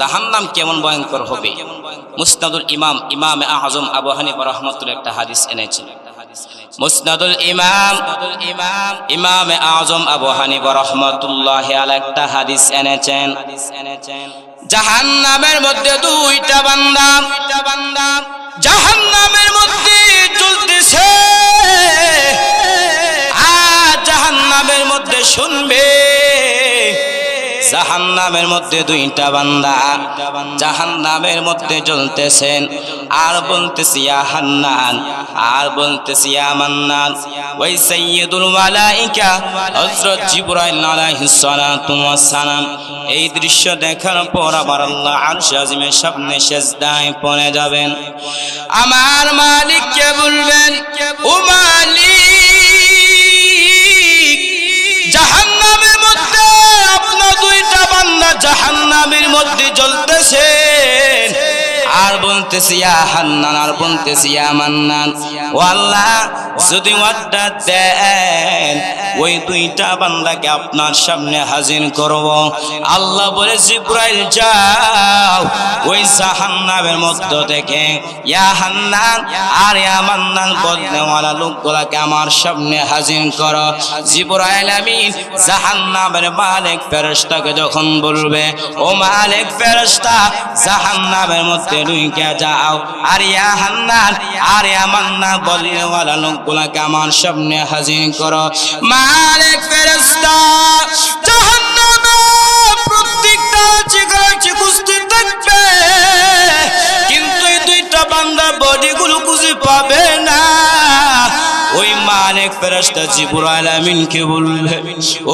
জাহান্নাম কেমন ভয়ঙ্কর হবে? মুসনাদুল ইমাম ইমাম আজম আবু হানিফা রহমতুল্লাহ একটা হাদিস এনেছেন মুসনাদুল ইমাম ইমাম ইমাম আজম আবু রহমতুল্লাহ আলা একটা হাদিস এনেছেন। জাহান্নামের মধ্যে দুইটা বান্দা বান্দা মধ্যে চলতেছে। আর জাহান্নামের মধ্যে শুনবে জাহান্নামের মধ্যে দুইটা বান্দা জাহান নামের মধ্যে জ্বলতেছেন। আর বলতেছি হান্নান। আর বলতেছি মান্নান। ওই সাইয়্যিদুল মালাইকা হযরত জিবরাইল আলাইহিস সালাতু ওয়াস সালাম এই দৃশ্য দেখার পর আমার আল্লাহ আরশ আজিমের সামনে সেজদায় পড়ে যাবেন। আমার মালিককে বলবেন, ও মালিক মধ্যে জ্বলতেছেন আর বলতেছি হান্নান আর বলতেছি মান্নান ও আল্লাহ যদি ওয়াদটা দেন, ওই দুইটা বান্দাকে আপনার সামনে হাজির করব। আল্লাহ বলে, জিব্রাইল, যাও ওই জাহান্নামের মধ্য থেকে। ইয়া হান্নান আর ইয়া মান্নান বদলেওয়ালা লোকগুলাকে আমার সামনে হাজির করো। জিব্রাইল আমিন জাহান্নামের মালিক ফেরেশতাকে যখন বলবে, ও মালিক ফেরেশতা, জাহান্নামের মধ্যে ঢুকে যাও। আর ইয়া হান্নান, আর ইয়া মান্না বললে ওয়ালা লোকগুলাকে আমার সামনে হাজির করো। মালিক ফেরেশতা মালিক ফেরেশতা জিবরাইল আমিনকে বলবে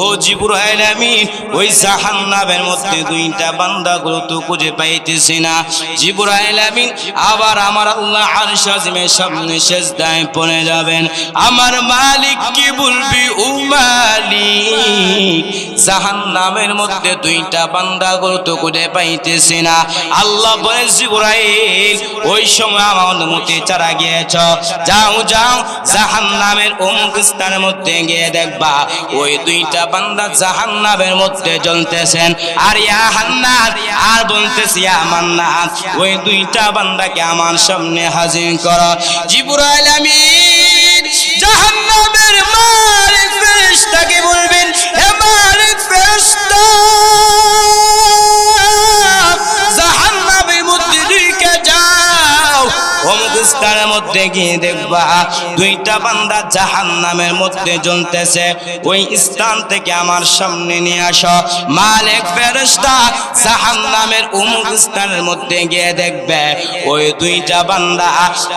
ও জিবরাইল আমিন ওই জাহান্নামের মধ্যে দুইটা বান্দা বান্দাগুলো তো খুঁজে পাইতেছি না। জিবরাইল আমিন আবার আমার আল্লাহ আরশ আজিমের সামনে সেজদায় পড়ে যাবেন। আমার মালিক কি বলবি, ও মালিক? জাহান্নামের মধ্যে দুইটা বান্দাগুলো তো খুঁজে পাইতেছি না। আল্লাহ বলে, জিবরাইল, ওই সময় আমার অনুমতি চারা গিয়েছ। যাও যাও জাহান্নামের অমুক স্থানের মধ্যে গিয়ে দেখবা, ওই দুইটা বান্দা জাহান্নামের মধ্যে জ্বলতেছেন। আর ইয়া হান্নাত, আর বলতেছি ইয়া মান্নাত, ওই দুইটা বান্দাকে আমার সামনে হাজির কর। জিবরাইল আমিন, জাহান্নামের মালিক ফেরেশতাকে বলবেন, হে মালিক ফেরেশতা, জাহান্নামের মধ্যে ঢুকে যাও। অমুক স্থানের মধ্যে গিয়ে দেখবা দুইটা বান্দা জাহান্নামের মধ্যে জ্বলতেছে। ওই স্থান থেকে আমার সামনে নিয়ে আসো। মালিক ফেরেশতা জাহান্নামের অমুক স্থানের মধ্যে গিয়ে দেখবে। ওই দুইটা বান্দা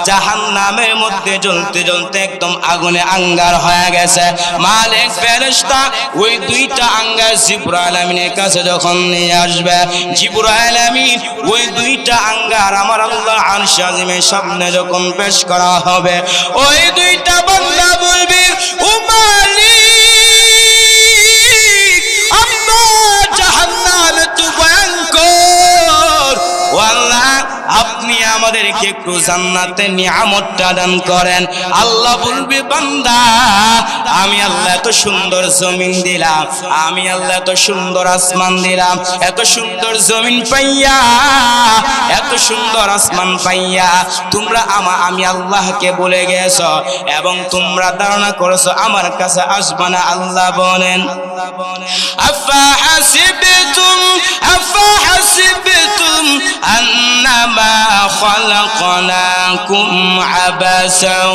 জাহান্নামের মধ্যে জ্বলতে জ্বলতে একদম আগুনে আঙ্গার হয়ে গেছে। মালিক ফেরেশতা ওই দুইটা আঙ্গার জিবরাইল আমিনের কাছে যখন নিয়ে আসবে, জিবরাইল আমিন ওই দুইটা আঙ্গার আমার আল্লাহ আরশ আজিমের সামনে যখন পেশ করা হবে, ওই দুইটা বাংলা বলবি ও আমাদেরকে একটু জান্নাতে নিয়ামতটা দান করেন? আল্লাহ বলবে, বান্দা, আমি আল্লাহ এত সুন্দর জমিন দিলাম, আমি আল্লাহ এত সুন্দর আসমান দিলাম, এত সুন্দর জমিন পাইয়া, এত সুন্দর আসমান পাইয়া, তোমরা আমা, আমি আল্লাহকে বলে গেছো এবং তোমরা ধারণা করেছ, আমার কাছে আসবা না, আল্লাহ বলেন। আফা হাসিবতুম আফা হাসিবতুম, আন্নামা خلقناكم عبثا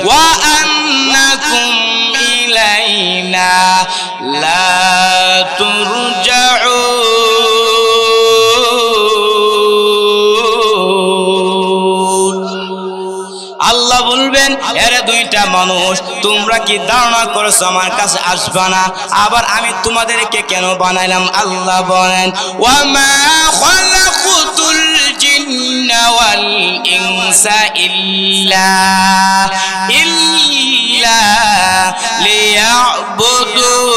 وأنكم إلينا لا ترجعون আল্লাহ বলবেন এরে দুইটা মানুষ তোমরা কি ধারণা করেছো আমার কাছে আসবা না আবার আমি তোমাদেরকে কেন বানাইলাম আল্লাহ বলেন ওয়ামা খালাকুতুল জিন্না ওয়াল ইনসা ইল্লা ইল্লা লিয়াবুদুন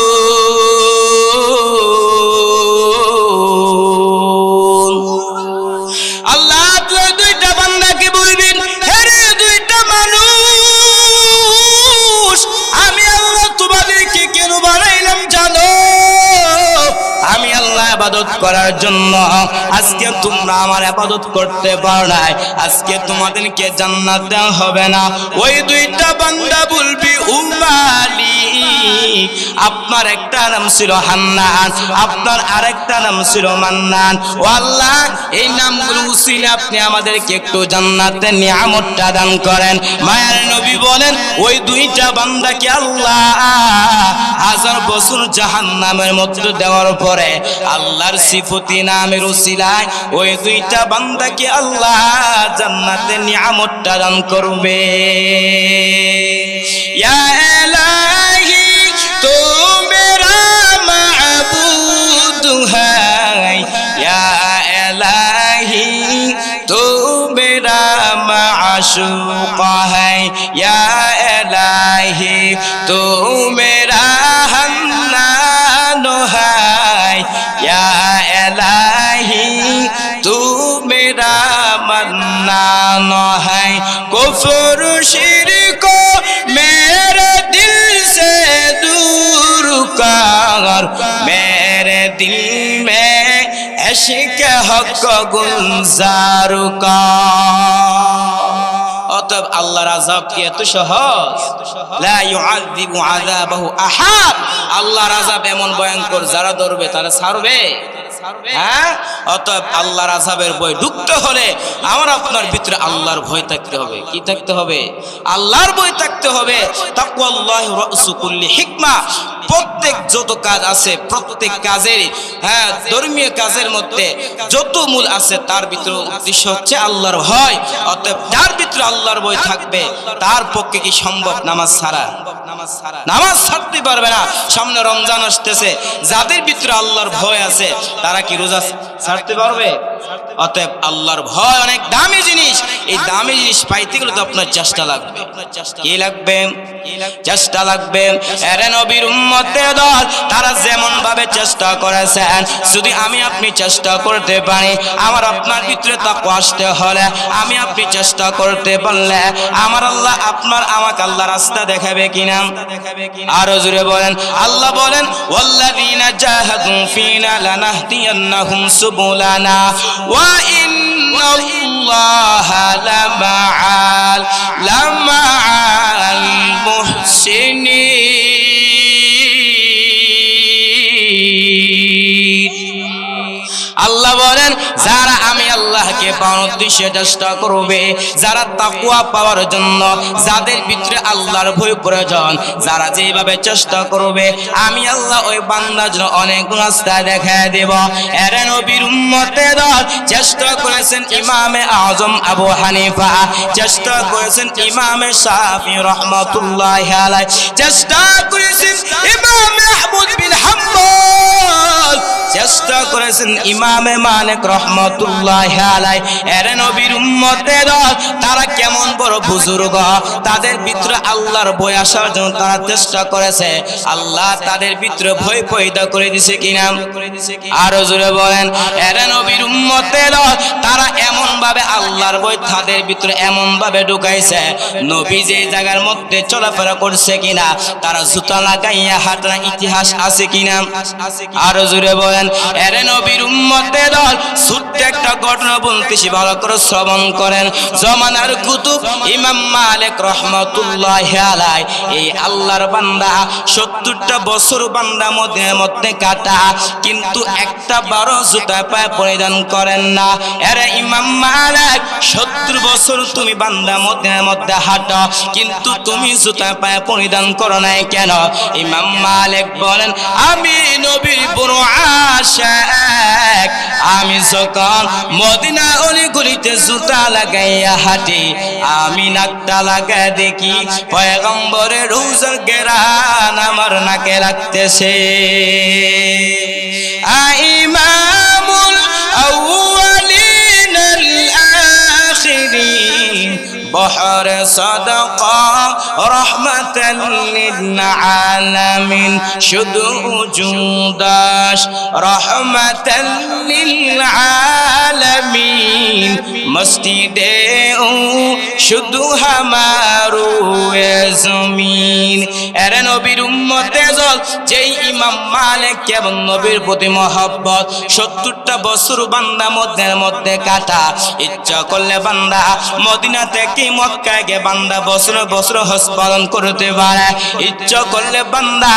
আবাদত করার জন্য। আজকে তোমরা আমার আবাদত করতে পারো নাই। আজকে তোমাদেরকে জান্নাত দেওয়া হবে না। ওই দুইটা বান্দা বলবি, উমালি। আপনার একটা নাম ছিল হান্নান, আপনার আরেকটা নাম ছিল মান্নান। ও আল্লাহ, এই নামগুলো উসিলে আপনি আমাদেরকে একটু জান্নাতের নিয়ামতটা দান করেন। মায়ের নবী বলেন, ওই দুইটা বান্দাকে আল্লাহ রসুল জাহান নামের মধ্যে দেওয়ার পরে আল্লাহর সিফতি নামের উসিলায় ওই দুইটা বান্দাকে আল্লাহ জান্নাতে নিয়ামতটা দান করবে। ইয়া হ্যাঁ তো মেরা এলাহি मन्नान है कुफर शिरक मेरे दिल से दूर कर मेरे दिल में इश्क हक गुलजार का অতএব আল্লাহর আযাব কি এত সহজ লা ইউআযিবু আযাবাহু আহাদ আল্লাহর আযাব এমন ভয়ঙ্কর যারা ধরবে তারা ছাড়বে হ্যাঁ? অতএব আল্লাহর আযাবের ভয় ঢুকতে হলে আমার আপনার ভিতরে আল্লাহর ভয় থাকতে হবে। কি থাকতে হবে? আল্লাহর ভয় থাকতে হবে। হিকমা। প্রত্যেক যত কাজ আছে প্রত্যেক কাজের হ্যাঁ ধর্মীয় কাজের মধ্যে যত মূল আছে তার ভিতরে উদ্দেশ্য হচ্ছে আল্লাহর ভয়। অতএব যার ভিতরে আল্লাহর ভয় থাকবে তার পক্ষে কি সম্ভব নামাজ ছাড়া? নামাজ ছাড়তে পারবে না। সামনে রমজান আসতেছে। যাদের ভিতরে আল্লাহর ভয় আছে, তারা কি রোজা ছাড়তে পারবে? অতএব আল্লাহর ভয় অনেক দামি জিনিস। এই দামি জিনিস পাইতে গেলে তো আপনার চেষ্টা লাগবে। কি লাগবে? চেষ্টা লাগবে। এরে নবীর উম্মতে দল, তারা যেমন ভাবে চেষ্টা করেছেন, যদি আমি আপনি চেষ্টা করতে পারি, আমার আপনার ভিতরে তাকওয়া আসতে হলে, আমি আপনি চেষ্টা করতে পারলে, আমার আল্লাহ আপনার আমাকে আল্লাহ রাস্তা দেখাবে কিনা? আরও জুড়ে বলেন, আল্লাহ বলেন, ওয়াল্লাযীনা জাহাদু ফিনা লানাহদিয়ান্নাহুম সুবুলানা। وإن الله لمع لمع المحسنين. আল্লাহ বলেন, যারা আমি আল্লাহকে পাওয়ার উদ্দেশ্যে চেষ্টা করবে, যারা তাকুয়া পাওয়ার জন্য, যাদের ভিতরে আল্লাহর ভয় প্রয়োজন, যারা যেভাবে চেষ্টা করবে, আমি আল্লাহ ওই বান্দার জন্য অনেক রাস্তা দেখা দেব। এর নবীর উম্মতে দল, চেষ্টা করেছেন ইমামে আজম আবু হানিফা, চেষ্টা করেছেন ইমামে শাফি রহমাতুল্লাহ চেষ্টা করেছেন ইমামে আহমদ বিন হাম্বল চেষ্টা করেছেন ইমামে মালিক রহমতুল্লাহ আলাই এর নবীর উম্মতে দল, তারা কেমন বড় বুজুর্গ? তাদের ভিতরে আল্লাহর ভয় আসার জন্য তারা চেষ্টা করেছে। আল্লাহ তাদের ভিতরে ভয় পয়দা করে দিছে কিনা? আরও জোরে বলেন, এর নবীর উম্মতে দল, তারা এমন ভাবে আল্লাহর ভয় তাদের ভিতরে এমন ভাবে ঢুকাইছে। নবী যে জায়গার মধ্যে চলাফেরা করছে কিনা, তারা জুতা লাগাইয়া হাঁটার ইতিহাস আছে কিনা? আরও জোরে বলেন এরে জুতা পায়ে পরিধান করেন না। এরে ইমাম মালিক, সত্তর বছর তুমি বান্দা মধ্যে মধ্যে হাঁটো, কিন্তু তুমি জুতা পায়ে পরিধান করো নাই কেন? ইমাম মালিক বলেন, আমি নবীর বড় আশাক। আমি যখন মদিনা অলিগুলিতে জুতা লাগাইয়া হাঁটি, আমি নাকটা লাগা দেখি পয়গম্বরের রোজার গেরান আমার নাকে লাগতেছে। আইমামুল بحر صدقة رحمة للعالمين. شدو وجوداش رحمة للعالمين. مستدعو شد همارو يا زمين নবীর উম্মতে জল, যেই ইমাম মালিক এবং নবীর প্রতি মহব্বত, সত্তরটা বছর বান্দা মধ্যের মধ্যে কাটা, ইচ্ছা করলে বান্দা মদিনা থেকে মক্কায় গে বান্দা বছর বছর হস পালন করতে পারে, ইচ্ছা করলে বান্দা